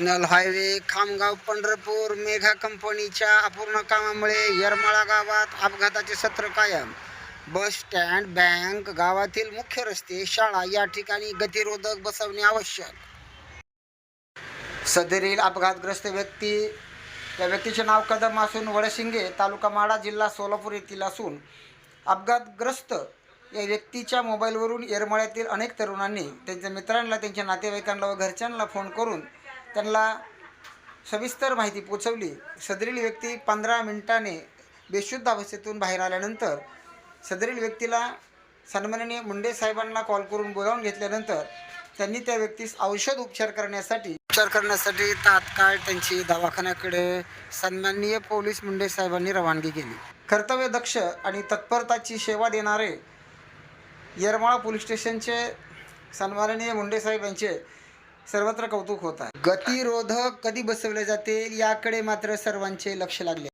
National highway Khamgaon Pandharpur Megha कंपनीच्या अपूर्ण कामामुळे येरमाळा गावात अपघाताचे सत्र कायम. बस स्टँड बँक गावातील मुख्य रस्ते शाळा या ठिकाणी गतिरोधक बसवणे आवश्यक. सदरील अपघातग्रस्त व्यक्ती या व्यक्तीचे नाव कदम असून वडशिंगे तालुका माडा जिल्हा सोलापूर येथील असून अपघातग्रस्त या व्यक्तीच्या मोबाईलवरून येरमाळ्यातील अनेक तरुणांनी त्यांच्या मित्रांना त्यांच्या नातेवाईकांना व घरच्यांना फोन करून त्यांना सविस्तर माहिती पोचवली. सदरील व्यक्ती पंधरा मिनिटाने बेशुद्ध अवस्थेतून बाहेर आल्यानंतर सदरील व्यक्तीला सन्माननीय मुंडे साहेबांना कॉल करून बोलावून घेतल्यानंतर त्यांनी त्या व्यक्तीस औषध उपचार करण्यासाठी उपचार करण्यासाठी तात्काळ त्यांची दवाखान्याकडे सन्माननीय पोलीस मुंडे साहेबांनी रवानगी केली. कर्तव्य दक्ष आणि तत्परताची सेवा देणारे येरमाळा पोलीस स्टेशनचे सन्माननीय मुंडे साहेब यांचे सर्वत्र कौतुक होत आहे. गतिरोधक कधी बसवले जातील याकडे मात्र सर्वांचे लक्ष लागले.